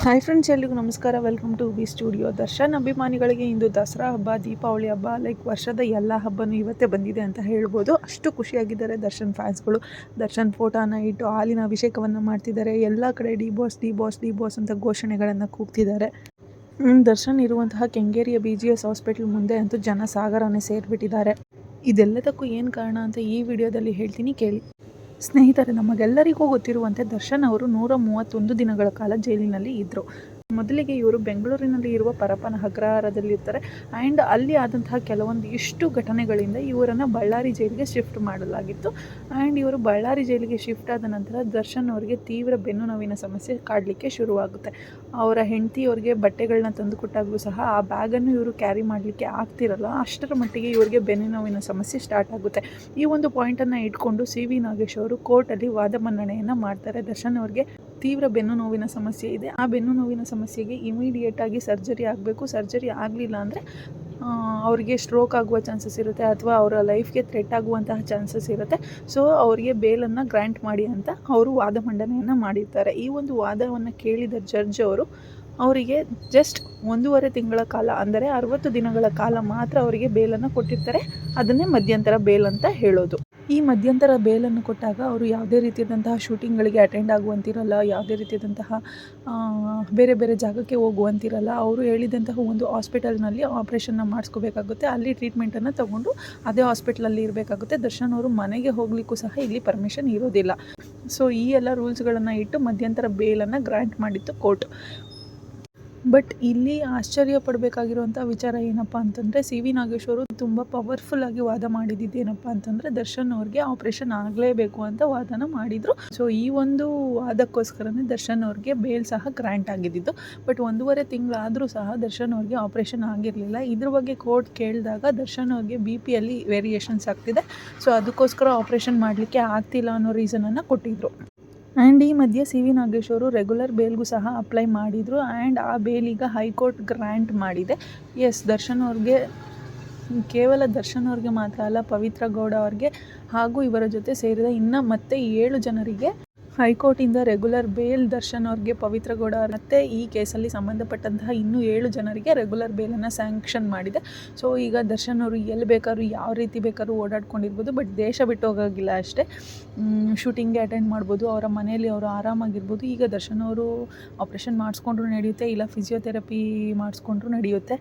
Hi friends ಎಲ್ರಿಗೂ ನಮಸ್ಕಾರ. Welcome to B studio Darshan ಅಭಿಮಾನಿಗಳಿಗೆ ಇಂದು ದಸರಾ ಹಬ್ಬ, ದೀಪಾವಳಿ ಹಬ್ಬ ಲೈಕ್ ವರ್ಷದ ಎಲ್ಲ ಹಬ್ಬನೂ ಇವತ್ತೇ ಬಂದಿದೆ ಅಂತ ಹೇಳ್ಬೋದು. ಅಷ್ಟು ಖುಷಿಯಾಗಿದ್ದಾರೆ ದರ್ಶನ್ ಫ್ಯಾನ್ಸ್ಗಳು ದರ್ಶನ್ ಫೋಟೋನ ಇಟ್ಟು ಹಾಲಿನ ಅಭಿಷೇಕವನ್ನು ಮಾಡ್ತಿದ್ದಾರೆ. ಎಲ್ಲ ಕಡೆ D boss D boss D boss ಅಂತ ಘೋಷಣೆಗಳನ್ನು ಕೂಗ್ತಿದ್ದಾರೆ. ದರ್ಶನ್ ಇರುವಂತಹ ಕೆಂಗೇರಿಯ ಬಿ ಜಿ ಎಸ್ ಹಾಸ್ಪಿಟಲ್ ಮುಂದೆ ಅಂತೂ ಜನ ಸಾಗರನೇ ಸೇರಿಬಿಟ್ಟಿದ್ದಾರೆ. ಇದೆಲ್ಲದಕ್ಕೂ ಏನು ಕಾರಣ ಅಂತ ಈ ವಿಡಿಯೋದಲ್ಲಿ ಹೇಳ್ತೀನಿ, ಕೇಳಿ. ಸ್ನೇಹಿತರೆ ನಮಗೆಲ್ಲರಿಗೂ ಗೊತ್ತಿರುವಂತೆ ದರ್ಶನ್ ಅವರು ನೂರ ಮೂವತ್ತೊಂದು ದಿನಗಳ ಕಾಲ ಜೈಲಿನಲ್ಲಿ ಇದ್ದರು ಮೊದಲಿಗೆ ಇವರು ಬೆಂಗಳೂರಿನಲ್ಲಿ ಇರುವ ಪರಪನ ಅಗ್ರಹಾರದಲ್ಲಿರ್ತಾರೆ. ಆ್ಯಂಡ್ ಅಲ್ಲಿ ಆದಂತಹ ಕೆಲವೊಂದು ಇಷ್ಟು ಘಟನೆಗಳಿಂದ ಇವರನ್ನು ಬಳ್ಳಾರಿ ಜೈಲಿಗೆ ಶಿಫ್ಟ್ ಮಾಡಲಾಗಿತ್ತು. ಆ್ಯಂಡ್ ಇವರು ಬಳ್ಳಾರಿ ಜೈಲಿಗೆ ಶಿಫ್ಟ್ ಆದ ನಂತರ ದರ್ಶನ್ ಅವರಿಗೆ ತೀವ್ರ ಬೆನ್ನು ನೋವಿನ ಸಮಸ್ಯೆ ಕಾಡಲಿಕ್ಕೆ ಶುರುವಾಗುತ್ತೆ. ಅವರ ಹೆಂಡತಿಯವ್ರಿಗೆ ಬಟ್ಟೆಗಳನ್ನ ತಂದು ಕೊಟ್ಟಾಗಲೂ ಸಹ ಆ ಬ್ಯಾಗನ್ನು ಇವರು ಕ್ಯಾರಿ ಮಾಡಲಿಕ್ಕೆ ಆಗ್ತಿರಲ್ಲ. ಅಷ್ಟರ ಮಟ್ಟಿಗೆ ಇವರಿಗೆ ಬೆನ್ನು ನೋವಿನ ಸಮಸ್ಯೆ ಸ್ಟಾರ್ಟ್ ಆಗುತ್ತೆ. ಈ ಒಂದು ಪಾಯಿಂಟನ್ನು ಇಟ್ಕೊಂಡು ಸಿ ವಿ ನಾಗೇಶ್ ಅವರು ಕೋರ್ಟಲ್ಲಿ ವಾದ ಮನ್ನಣೆಯನ್ನು ಮಾಡ್ತಾರೆ. ದರ್ಶನ್ ಅವ್ರಿಗೆ ತೀವ್ರ ಬೆನ್ನು ನೋವಿನ ಸಮಸ್ಯೆ ಇದೆ. ಆ ಬೆನ್ನು ನೋವಿನ ಸಮಸ್ಯೆಗೆ ಇಮಿಡಿಯೇಟಾಗಿ ಸರ್ಜರಿ ಆಗಬೇಕು. ಸರ್ಜರಿ ಆಗಲಿಲ್ಲ ಅಂದರೆ ಅವರಿಗೆ ಸ್ಟ್ರೋಕ್ ಆಗುವ ಚಾನ್ಸಸ್ ಇರುತ್ತೆ ಅಥವಾ ಅವರ ಲೈಫ್ಗೆ ಥ್ರೆಟ್ ಆಗುವಂತಹ ಚಾನ್ಸಸ್ ಇರುತ್ತೆ. ಸೊ ಅವರಿಗೆ ಬೇಲನ್ನು ಗ್ರ್ಯಾಂಟ್ ಮಾಡಿ ಅಂತ ಅವರು ವಾದ ಮಂಡನೆಯನ್ನು ಮಾಡಿರ್ತಾರೆ. ಈ ಒಂದು ವಾದವನ್ನು ಕೇಳಿದ ಜಡ್ಜ್ ಅವರು, ಅವರಿಗೆ ಜಸ್ಟ್ ಒಂದೂವರೆ ತಿಂಗಳ ಕಾಲ ಅಂದರೆ ಅರವತ್ತು ದಿನಗಳ ಕಾಲ ಮಾತ್ರ ಅವರಿಗೆ ಬೇಲನ್ನು ಕೊಟ್ಟಿರ್ತಾರೆ. ಅದನ್ನೇ ಮಧ್ಯಂತರ ಬೇಲ್ ಅಂತ ಹೇಳೋದು. ಈ ಮಧ್ಯಂತರ ಬೇಲನ್ನು ಕೊಟ್ಟಾಗ ಅವರು ಯಾವುದೇ ರೀತಿಯಾದಂತಹ ಶೂಟಿಂಗ್ಗಳಿಗೆ ಅಟೆಂಡ್ ಆಗುವಂತಿರಲ್ಲ, ಯಾವುದೇ ರೀತಿಯಾದಂತಹ ಬೇರೆ ಬೇರೆ ಜಾಗಕ್ಕೆ ಹೋಗುವಂತಿರಲ್ಲ. ಅವರು ಹೇಳಿದಂತಹ ಒಂದು ಹಾಸ್ಪಿಟಲ್ನಲ್ಲಿ ಆಪ್ರೇಷನ್ನ ಮಾಡಿಸ್ಕೋಬೇಕಾಗುತ್ತೆ. ಅಲ್ಲಿ ಟ್ರೀಟ್ಮೆಂಟನ್ನು ತಗೊಂಡು ಅದೇ ಹಾಸ್ಪಿಟ್ಲಲ್ಲಿ ಇರಬೇಕಾಗುತ್ತೆ. ದರ್ಶನ್ ಅವರು ಮನೆಗೆ ಹೋಗಲಿಕ್ಕೂ ಸಹ ಇಲ್ಲಿ ಪರ್ಮಿಷನ್ ಇರೋದಿಲ್ಲ. ಸೊ ಈ ಎಲ್ಲ ರೂಲ್ಸ್ಗಳನ್ನು ಇಟ್ಟು ಮಧ್ಯಂತರ ಬೇಲನ್ನು ಗ್ರ್ಯಾಂಟ್ ಮಾಡಿತ್ತು ಕೋರ್ಟ್ ಬಟ್ ಇಲ್ಲಿ ಆಶ್ಚರ್ಯ ಪಡಬೇಕಾಗಿರುವಂಥ ವಿಚಾರ ಏನಪ್ಪ ಅಂತಂದರೆ ಸಿ ವಿ ನಾಗೇಶ್ವರು ತುಂಬ ಪವರ್ಫುಲ್ ಆಗಿ ವಾದ ಮಾಡಿದ್ದು ಏನಪ್ಪ ಅಂತಂದರೆ ದರ್ಶನ್ ಅವ್ರಿಗೆ ಆಪ್ರೇಷನ್ ಆಗಲೇಬೇಕು ಅಂತ ವಾದನ ಮಾಡಿದರು. ಸೊ ಈ ಒಂದು ವಾದಕ್ಕೋಸ್ಕರನೇ ದರ್ಶನ್ ಅವ್ರಿಗೆ ಬೇಲ್ ಸಹ ಗ್ರ್ಯಾಂಟ್ ಆಗಿದ್ದಿದ್ದು ಬಟ್ ಒಂದೂವರೆ ತಿಂಗಳಾದರೂ ಸಹ ದರ್ಶನ್ ಅವ್ರಿಗೆ ಆಪ್ರೇಷನ್ ಆಗಿರಲಿಲ್ಲ. ಇದ್ರ ಬಗ್ಗೆ ಕೋರ್ಟ್ ಕೇಳಿದಾಗ ದರ್ಶನ್ ಅವ್ರಿಗೆ ಬಿ ಪಿಯಲ್ಲಿ ವೇರಿಯೇಷನ್ಸ್ ಆಗ್ತಿದೆ. ಸೊ ಅದಕ್ಕೋಸ್ಕರ ಆಪ್ರೇಷನ್ ಮಾಡಲಿಕ್ಕೆ ಆಗ್ತಿಲ್ಲ ಅನ್ನೋ ರೀಸನನ್ನು ಕೊಟ್ಟಿದ್ರು. ಆ್ಯಂಡ್ ಈ ಮಧ್ಯೆ ಸಿ ವಿ ನಾಗೇಶ್ ಅವರು ರೆಗ್ಯುಲರ್ ಬೇಲ್ಗೂ ಸಹ ಅಪ್ಲೈ ಮಾಡಿದರು. ಆ್ಯಂಡ್ ಆ ಬೇಲ್ ಈಗ ಹೈಕೋರ್ಟ್ ಗ್ರ್ಯಾಂಟ್ ಮಾಡಿದೆ. ಎಸ್ ದರ್ಶನ್ ಅವ್ರಿಗೆ, ಕೇವಲ ದರ್ಶನ್ ಅವ್ರಿಗೆ ಮಾತ್ರ ಅಲ್ಲ, ಪವಿತ್ರ ಗೌಡ ಅವ್ರಿಗೆ ಹಾಗೂ ಇವರ ಜೊತೆ ಸೇರಿದ ಇನ್ನು ಮತ್ತೆ ಏಳು ಜನರಿಗೆ ಹೈಕೋರ್ಟಿಂದ ರೆಗ್ಯುಲರ್ ಬೇಲ್ ದರ್ಶನ್ ಅವ್ರಿಗೆ ಪವಿತ್ರ ಗೌಡ ಮತ್ತೆ ಈ ಕೇಸಲ್ಲಿ ಸಂಬಂಧಪಟ್ಟಂತಹ ಇನ್ನೂ ಏಳು ಜನರಿಗೆ ರೆಗ್ಯುಲರ್ ಬೇಲನ್ನು ಸ್ಯಾಂಕ್ಷನ್ ಮಾಡಿದೆ. ಸೊ, ಈಗ ದರ್ಶನ್ ಅವರು ಎಲ್ಲಿ ಬೇಕಾದ್ರೂ ಯಾವ ರೀತಿ ಬೇಕಾದ್ರೂ ಓಡಾಡ್ಕೊಂಡಿರ್ಬೋದು, ಬಟ್ ದೇಶ ಬಿಟ್ಟು ಹೋಗೋಗಿಲ್ಲ ಅಷ್ಟೇ. ಶೂಟಿಂಗ್ಗೆ ಅಟೆಂಡ್ ಮಾಡ್ಬೋದು, ಅವರ ಮನೆಯಲ್ಲಿ ಅವರು ಆರಾಮಾಗಿರ್ಬೋದು. ಈಗ ದರ್ಶನ್ ಅವರು ಆಪ್ರೇಷನ್ ಮಾಡಿಸ್ಕೊಂಡ್ರು ನಡೆಯುತ್ತೆ, ಇಲ್ಲ ಫಿಸಿಯೋಥೆರಪಿ ಮಾಡಿಸ್ಕೊಂಡ್ರು ನಡೆಯುತ್ತೆ.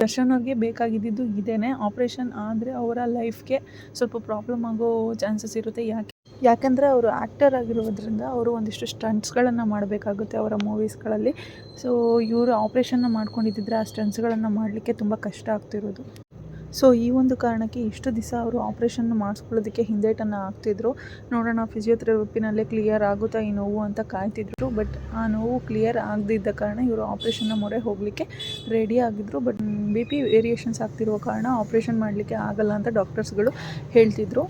ದರ್ಶನ್ ಅವ್ರಿಗೆ ಬೇಕಾಗಿದ್ದು ಇದೇನೆ. ಆಪ್ರೇಷನ್ ಆದರೆ ಅವರ ಲೈಫ್ಗೆ ಸ್ವಲ್ಪ ಪ್ರಾಬ್ಲಮ್ ಆಗೋ ಚಾನ್ಸಸ್ ಇರುತ್ತೆ. ಯಾಕೆ ಯಾಕಂದರೆ ಅವರು ಆ್ಯಕ್ಟರ್ ಆಗಿರೋದ್ರಿಂದ ಅವರು ಒಂದಿಷ್ಟು ಸ್ಟಂಟ್ಸ್ಗಳನ್ನು ಮಾಡಬೇಕಾಗುತ್ತೆ ಅವರ ಮೂವೀಸ್ಗಳಲ್ಲಿ ಸೊ ಇವರು ಆಪ್ರೇಷನ್ನ ಮಾಡ್ಕೊಂಡಿದ್ದಿದ್ರೆ ಆ ಸ್ಟಂಟ್ಸ್ಗಳನ್ನು ಮಾಡಲಿಕ್ಕೆ ತುಂಬ ಕಷ್ಟ ಆಗ್ತಿರೋದು. ಸೊ ಈ ಒಂದು ಕಾರಣಕ್ಕೆ ಇಷ್ಟು ದಿವಸ ಅವರು ಆಪ್ರೇಷನ್ ಮಾಡಿಸ್ಕೊಳ್ಳೋದಕ್ಕೆ ಹಿಂದೇಟನ್ನು ಆಗ್ತಿದ್ರು ನೋಡೋಣ ಫಿಸಿಯೋಥೆರಪಿನಲ್ಲೇ ಕ್ಲಿಯರ್ ಆಗುತ್ತಾ ಈ ನೋವು ಅಂತ ಕಾಯ್ತಿದ್ರು. ಬಟ್ ಆ ನೋವು ಕ್ಲಿಯರ್ ಆಗದಿದ್ದ ಕಾರಣ ಇವರು ಆಪ್ರೇಷನ್ನ ಮೊರೆ ಹೋಗಲಿಕ್ಕೆ ರೆಡಿ ಆಗಿದ್ದರು ಬಟ್ ಬಿ ಪಿ ವೇರಿಯೇಷನ್ಸ್ ಆಗ್ತಿರುವ ಕಾರಣ ಆಪ್ರೇಷನ್ ಮಾಡಲಿಕ್ಕೆ ಆಗಲ್ಲ ಅಂತ ಡಾಕ್ಟರ್ಸ್ಗಳು ಹೇಳ್ತಿದ್ರು.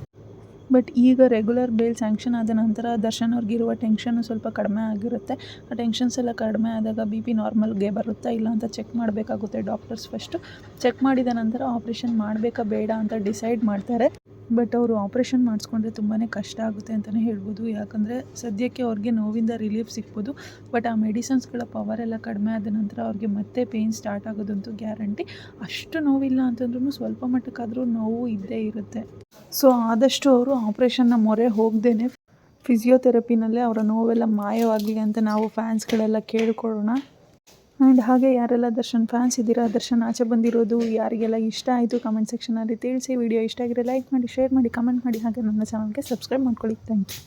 ಬಟ್ ಈಗ ರೆಗ್ಯುಲರ್ ಬೇಲ್ ಸ್ಯಾಂಕ್ಷನ್ ಆದ ನಂತರ ದರ್ಶನ್ ಅವ್ರಿಗಿರುವ ಟೆನ್ಷನ್ ಸ್ವಲ್ಪ ಕಡಿಮೆ ಆಗಿರುತ್ತೆ. ಆ ಟೆನ್ಷನ್ಸ್ ಎಲ್ಲ ಕಡಿಮೆ ಆದಾಗ ಬಿ ಪಿ ನಾರ್ಮಲ್ಗೆ ಬರುತ್ತಾ ಇಲ್ಲ ಅಂತ ಚೆಕ್ ಮಾಡಬೇಕಾಗುತ್ತೆ ಡಾಕ್ಟರ್ಸ್ ಫಸ್ಟು ಚೆಕ್ ಮಾಡಿದ ನಂತರ ಆಪ್ರೇಷನ್ ಮಾಡಬೇಕಾ ಬೇಡ ಅಂತ ಡಿಸೈಡ್ ಮಾಡ್ತಾರೆ. ಬಟ್ ಅವರು ಆಪ್ರೇಷನ್ ಮಾಡಿಸ್ಕೊಂಡ್ರೆ ತುಂಬಾ ಕಷ್ಟ ಆಗುತ್ತೆ ಅಂತಲೇ ಹೇಳ್ಬೋದು. ಯಾಕಂದರೆ ಸದ್ಯಕ್ಕೆ ಅವ್ರಿಗೆ ನೋವಿಂದ ರಿಲೀಫ್ ಸಿಗ್ಬೋದು. ಬಟ್ ಆ ಮೆಡಿಸನ್ಸ್ಗಳ ಪವರ್ ಎಲ್ಲ ಕಡಿಮೆ ಆದ ನಂತರ ಅವ್ರಿಗೆ ಮತ್ತೆ ಪೇಯ್ನ್ ಸ್ಟಾರ್ಟ್ ಆಗೋದಂತೂ ಗ್ಯಾರಂಟಿ ಅಷ್ಟು ನೋವಿಲ್ಲ ಅಂತಂದ್ರೂ ಸ್ವಲ್ಪ ಮಟ್ಟಕ್ಕಾದರೂ ನೋವು ಇದ್ದೇ ಇರುತ್ತೆ. ಸೊ ಆದಷ್ಟು ಅವರು ಆಪ್ರೇಷನ್ನ ಮೊರೆ ಹೋಗ್ದೇ ಫಿಸಿಯೋಥೆರಪಿನಲ್ಲೇ ಅವರ ನೋವೆಲ್ಲ ಮಾಯವಾಗಲಿ ಅಂತ ನಾವು ಫ್ಯಾನ್ಸ್ಗಳೆಲ್ಲ ಕೇಳ್ಕೊಳ್ಳೋಣ. ಆ್ಯಂಡ್ ಹಾಗೆ ಯಾರೆಲ್ಲ ದರ್ಶನ್ ಫ್ಯಾನ್ಸ್ ಇದ್ದೀರಾ, ದರ್ಶನ್ ಆಚೆ ಬಂದಿರೋದು, ಯಾರಿಗೆಲ್ಲ ಇಷ್ಟ ಆಯಿತು ಕಮೆಂಟ್ ಸೆಕ್ಷನಲ್ಲಿ ತಿಳಿಸಿ. ವಿಡಿಯೋ ಇಷ್ಟ ಆಗಿರೋ ಲೈಕ್ ಮಾಡಿ, ಶೇರ್ ಮಾಡಿ, ಕಮೆಂಟ್ ಮಾಡಿ. ಹಾಗೆ ನನ್ನ ಚಾನಲ್ಗೆ ಸಬ್ಸ್ಕ್ರೈಬ್ ಮಾಡ್ಕೊಳ್ಳಿ. Thank you.